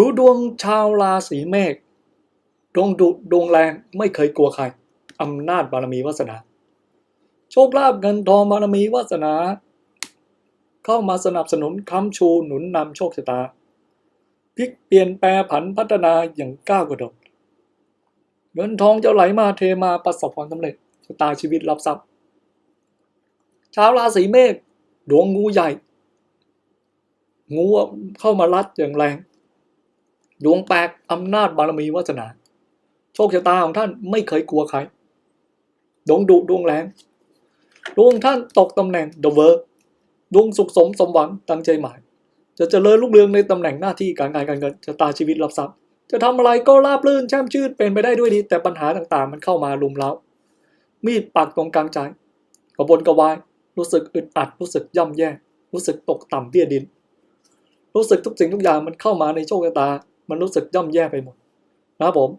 ดูดวงชาวราศีเมษดวงดุดวงแรงไม่เคยกลัวใครอำนาจบารมีวาสนา โชคลาภเงินทองบารมีวาสนา เข้ามาสนับสนุนค้ำชูหนุนนำโชคชะตาพลิกเปลี่ยนแปลผันพัฒนาอย่างก้าวกระโดดเงินทองจะไหลมาเทมาประสบความสำเร็จชะตาชีวิตรับทรัพย์ชาวราศีเมษดวงงูใหญ่ งูเข้ามารัดอย่างแรง ดวงแปลกอำนาจบารมีวาสนา โชคชะตาของท่านไม่เคยกลัวใครดวงดุดวงแรงดวงท่านตกตำแหน่งเดอะเวิร์ดวงสุขสมสมหวังตั้งใจหมาย จะเจริญรุ่งเรืองในตำแหน่งหน้าที่การงานการเงินชะตาชีวิตรับทรัพย์ จะทำอะไรก็ราบรื่นแช่มชื่นเป็นไปได้ด้วยดี แต่ปัญหาต่างๆ มันเข้ามาลุมเล้ามีดปักตรงกลางใจกระบนกระวาย รู้สึกอึดอัดรู้สึกย่ำแย่ รู้สึกตกต่ำเตี้ยดิน รู้สึกทุกสิ่งทุกอย่างมันเข้ามาในโชคชะตา มันรู้สึกย่ำแย่ไปหมดนะครับผม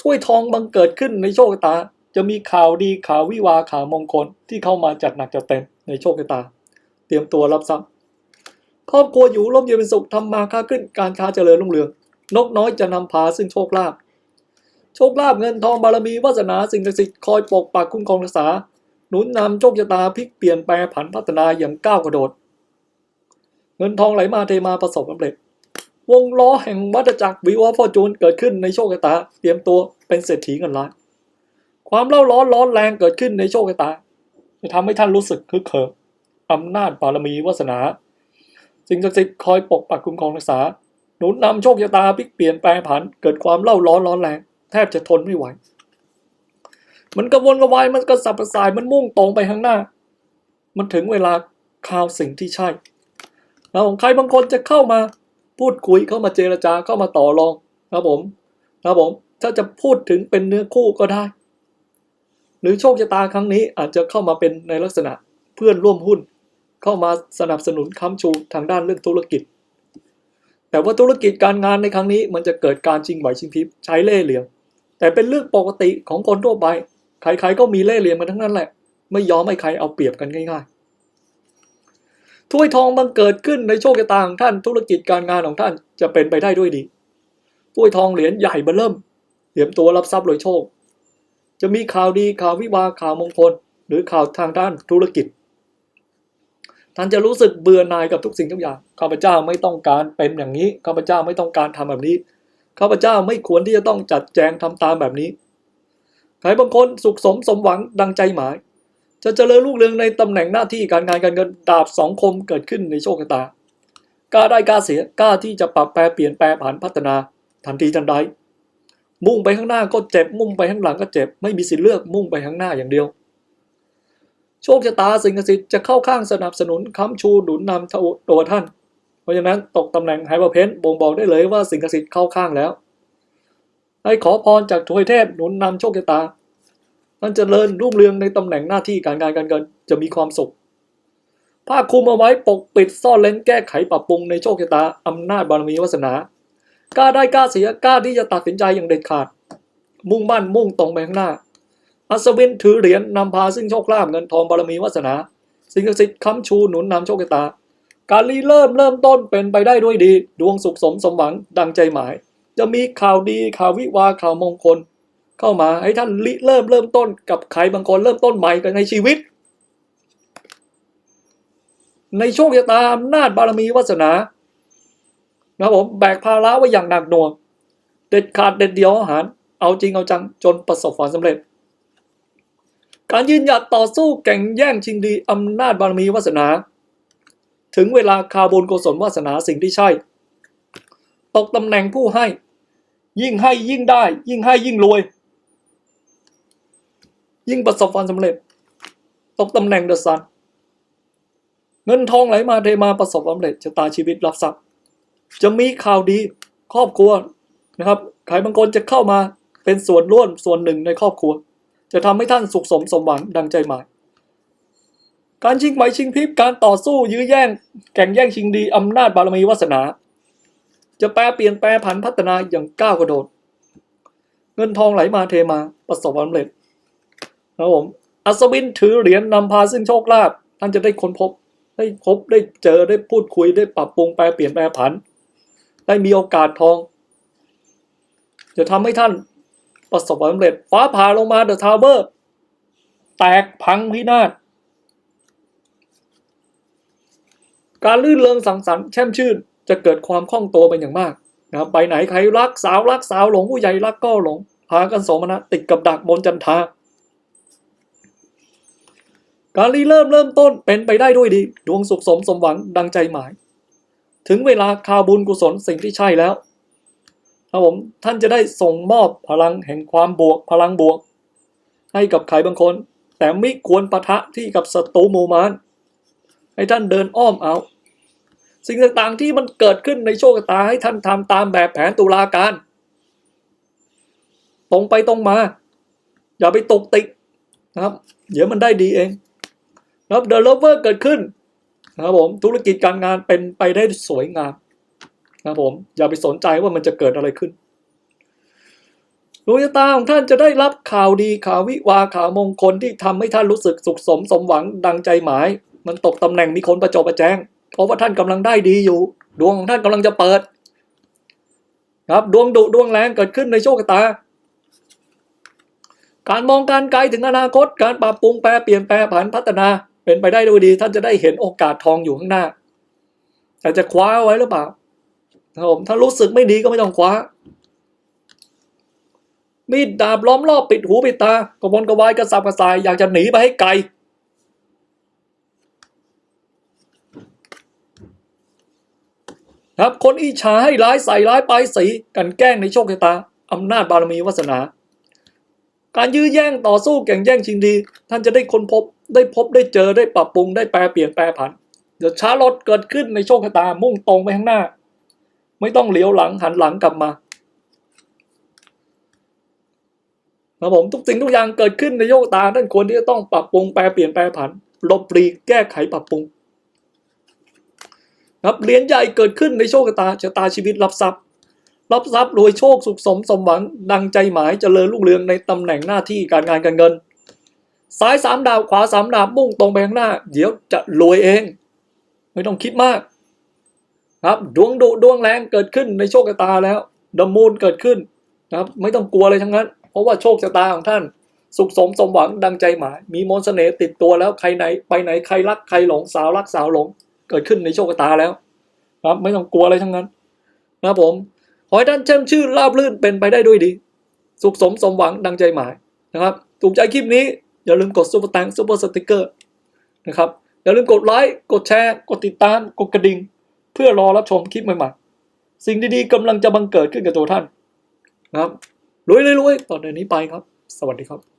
ช่วยทองบังเกิดขึ้นในโชคชะตา จะมีข่าวดีข่าววิวาข่าวมงคลที่เข้ามาจัดหนักจัดเต็มในโชคชะตา เตรียมตัวรับทรัพย์ครอบครัวอยู่ร่มเย็นเป็นสุขทำมาค้าขึ้นการค้าเจริญรุ่งเรือง นกน้อยจะนำพาซึ่งโชคลาภโชคลาภเงินทองบารมีวาสนาสิ่งศักดิ์สิทธิ์คอยปกปักคุ้มครองรักษาหนุนนำโชคชะตาพลิกเปลี่ยนแปลผันพัฒนาอย่างก้าวกระโดด เงินทองไหลมาเทมาประสบความสำเร็จ วงล้อแห่งวัฏจักรวิวอฟอจูนเกิดขึ้นในโชคชะตา เตรียมตัวเป็นเศรษฐีเงินล้าน ความเล่าร้อนร้อนแรงเกิดขึ้นในโชคชะตา จะทำให้ท่านรู้สึกคึกเขิมอำนาจบารมีวาสนาสิ่งศักดิ์สิทธิ์คอยปกปักคุ้มครองรักษา หนุนนำโชคชะตาพลิกเปลี่ยนแปลงผัน เกิดความเล่าร้อนร้อนแรง แทบจะทนไม่ไหว มันกระวนกระวายมันกระสับกระส่ายมันมุ่งตรงไปข้างหน้า มันถึงเวลาข่าวสิ่งที่ใช่แล้วของใครบางคนจะเข้ามา พูดคุยเข้ามาเจรจาเข้ามาต่อรองครับผมครับผม ถ้าจะพูดถึงเป็นเนื้อคู่ก็ได้ หรือโชคชะตาครั้งนี้อาจจะเข้ามาเป็นในลักษณะเพื่อนร่วมหุ้น เข้ามาสนับสนุนค้ำชูทางด้านเรื่องธุรกิจ แต่ว่าธุรกิจการงานในครั้งนี้ มันจะเกิดการชิงไหวชิงพริบใช้เล่ห์เหลี่ยมแต่เป็นเรื่องปกติของคนทั่วไปใครๆก็มีเล่ห์เหลี่ยมกันทั้งนั้นแหละ ไม่ยอมให้ใครเอาเปรียบกันง่ายๆ ถ้วยทองบังเกิดขึ้นในโชคชะตาของท่านธุรกิจการงานของท่านจะเป็นไปได้ด้วยดีถ้วยทองเหรียญใหญ่เบ้อเริ่มเตรียมตัวรับทรัพย์โดยโชค จะมีข่าวดีข่าววิวาข่าวมงคล หรือข่าวทางด้านธุรกิจ ท่านจะรู้สึกเบื่อหน่ายกับทุกสิ่งทุกอย่างข้าพเจ้าไม่ต้องการเป็นอย่างนี้ข้าพเจ้าไม่ต้องการทำแบบนี้ข้าพเจ้าไม่ควรที่จะต้องจัดแจงทำตามแบบนี้ใครบางคนสุขสมสมหวังดังใจหมาย จะเจริญรุ่งเรืองในตำแหน่งหน้าที่การงานการเงินดาบสองคมเกิดขึ้นในโชคชะตากล้าได้กล้าเสียกล้าที่จะปรับแปลเปลี่ยนแปลผันพัฒนาทันทีทันใด มุ่งไปข้างหน้าก็เจ็บ มุ่งไปข้างหลังก็เจ็บ ไม่มีสิทธิ์เลือกมุ่งไปข้างหน้าอย่างเดียว โชคชะตาสิ่งศักดิ์สิทธิ์จะเข้าข้างสนับสนุนค้ำชูหนุนนำตัวท่าน เพราะฉะนั้นตกตำแหน่งไฮเปอร์เพนบ่งบอกได้เลยว่าสิ่งศักดิ์สิทธิ์เข้าข้างแล้วให้ขอพรจากทวยเทพหนุนนำโชคชะตา ท่านเจริญรุ่งเรืองในตำแหน่งหน้าที่การงานการเงินจะมีความสุขผ้าคลุมเอาไว้ปกปิดซ่อนเลนแก้ไขปรับปรุงในโชคชะตาอำนาจบารมีวาสนากล้าได้กล้าเสียกล้าที่จะตัดสินใจอย่างเด็ดขาด มุ่งมั่นมุ่งตรงไปข้างหน้า อัศวินถือเหรียญนำพาซึ่งโชคลาภเงินทองบารมีวาสนา สิ่งศักดิ์สิทธิ์ค้ำชูหนุนนำโชคชะตา การรีเริ่มเริ่มต้นเป็นไปได้ด้วยดี ดวงสุขสมสมหวังดังใจหมาย จะมีข่าวดีข่าววิวาข่าวมงคล เข้ามาให้ท่านริเริ่มเริ่มต้นกับใครบางคนเริ่มต้นใหม่กันในชีวิต ในโชคชะตาอำนาจบารมีวาสนานะครับผมแบกภาระไว้อย่างหนักหน่วงเด็ดขาดเด็ดเดียวอาหาร เอาจริงเอาจังจนประสบความสำเร็จ การยืนหยัดต่อสู้แข่งแย่งชิงดีอำนาจบารมีวาสนา ถึงเวลาคาบุญกุศลวาสนาสิ่งที่ใช่ ตกตำแหน่งผู้ให้ ยิ่งให้ยิ่งได้ ยิ่งให้ยิ่งรวย ยิ่งประสบความสำเร็จ ตกตำแหน่งเดอะซันเงินทองไหลมาเทมาประสบความสำเร็จชะตาชีวิตรับทรัพย์ จะมีข่าวดีครอบครัวนะครับใครบางคนจะเข้ามาเป็นส่วนร่วมส่วนหนึ่งในครอบครัว จะทำให้ท่านสุขสมสมหวังดังใจหมาย การชิงไหมชิงพริบการต่อสู้ยื้อแย่ง แข่งแย่งชิงดีอำนาจบารมีวาสนา จะแปลเปลี่ยนแปลผันพัฒนาอย่างก้าวกระโดด เงินทองไหลมาเทมาประสบความสำเร็จ นะครับผมอัศวินถือเหรียญนำพาซึ่งโชคลาภท่านจะได้ค้นพบ ได้พบได้เจอได้พูดคุยได้ปรับปรุงแปลเปลี่ยนแปลผัน ได้มีโอกาสทอง จะทำให้ท่านประสบความสำเร็จฟ้าผ่าลงมาเดอะทาวเวอร์แตกพังพินาศการลื่นเริงสังสรรค์แช่มชื่น จะเกิดความคล่องตัวเป็นอย่างมากนะครับไปไหนใครรักสาวรักสาวหลงผู้ใหญ่รักก็หลงพากันสมณะติดกับดักบนจันทา การรีเริ่มเริ่มต้นเป็นไปได้ด้วยดี ดวงสุขสมสมหวังดังใจหมาย ถึงเวลาคาวบุญกุศลสิ่งที่ใช่แล้วครับผมท่านจะได้ส่งมอบพลังแห่งความบวกพลังบวก ให้กับใครบางคน แต่ไม่ควรปะทะที่กับศัตรูมูมารให้ท่านเดินอ้อมเอา สิ่งต่างๆที่มันเกิดขึ้นในโชคชะตาให้ท่านทำตามแบบแผนตุลาการ ตรงไปตรงมา อย่าไปตกติกนะครับ เดี๋ยวมันได้ดีเอง นะครับเด e ลเวอร์เกิดขึ้นนะครับผมธุรกิจการงานเป็นไปได้สวยงามนะครับผมอย่าไปสนใจว่ามันจะเกิดอะไรขึ้นดวงชะตาของท่านจะได้รับข่าวดีข่าววิวาข่าวมงคลที่ทำให้ท่านรู้สึกสุขสมสมหวังดังใจหมาย มันตกตำแหน่งมีคนประจบประแจง เพราะว่าท่านกำลังได้ดีอยู่ ดวงของท่านกำลังจะเปิด ครับดวงดุดวงแรงเกิดขึ้นในโชคชะตา การมองการไกลถึงอนาคต การปรับปรุงแปรเปลี่ยนแปลผันพัฒนา เป็นไปได้ด้วยดี ท่านจะได้เห็นโอกาสทองอยู่ข้างหน้า แต่จะคว้าไว้หรือเปล่าครับผมถ้ารู้สึกไม่ดีก็ไม่ต้องคว้า มีดดาบล้อมรอบปิดหูปิดตากระวนกระวายกระสับกระส่ายอยากจะหนีไปให้ไกลครับคนอิจฉาให้ร้ายใส่ร้ายปลายสีกันแกล้งในโชคชะตาอำนาจบารมีวาสนา การยื้อแย่งต่อสู้แข่งแย่งชิงดี ท่านจะได้ค้นพบได้พบได้เจอได้ปรับปรุงได้แปลเปลี่ยนแปลผัน เดี๋ยวช้ารถเกิดขึ้นในโชคชะตามุ่งตรงไปข้างหน้า ไม่ต้องเหลียวหลังหันหลังกลับมาครับผมทุกสิ่งทุกอย่างเกิดขึ้นในโชคชะตาท่านควรที่จะต้องปรับปรุงแปลเปลี่ยนแปลผันลบหลีกแก้ไขปรับปรุงครับเหรียญใหญ่เกิดขึ้นในโชคชะตาชะตาชีวิตรับทรัพย์ รับทรัพย์รวยโชคสุขสมสมหวังดังใจหมายเจริญรุ่งเรืองในตำแหน่งหน้าที่การงานการเงิน ซ้ายสามดาวขวาสามดาวมุ่งตรงไปข้างหน้า เดี๋ยวจะรวยเอง ไม่ต้องคิดมาก ครับดวงดุดวงแรงเกิดขึ้นในโชคชะตาแล้วดมูลเกิดขึ้นนะครับ ไม่ต้องกลัวเลยทั้งนั้น เพราะว่าโชคชะตาของท่าน สุขสมสมหวังดังใจหมาย มีมนต์เสน่ห์ติดตัวแล้วใครไหนไปไหนใครรักใครหลงสาวรักสาวหลง เกิดขึ้นในโชคชะตาแล้ว ครับ ไม่ต้องกลัวอะไรทั้งนั้น นะผม ขอให้ท่านแช่มชื่นราบรื่นเป็นไปได้ด้วยดี สุขสมสมหวังดังใจหมายนะครับ ถูกใจคลิปนี้อย่าลืมกดซุปเปอร์ตังซุปเปอร์สติกเกอร์นะครับ อย่าลืมกดไลค์ กดแชร์ กดติดตาม กดกระดิ่ง เพื่อรอรับชมคลิปใหม่ๆ สิ่งดีๆกำลังจะบังเกิดขึ้นกับตัวท่านนะครับรวยๆๆต่อเดือนนี้ไปครับ สวัสดีครับ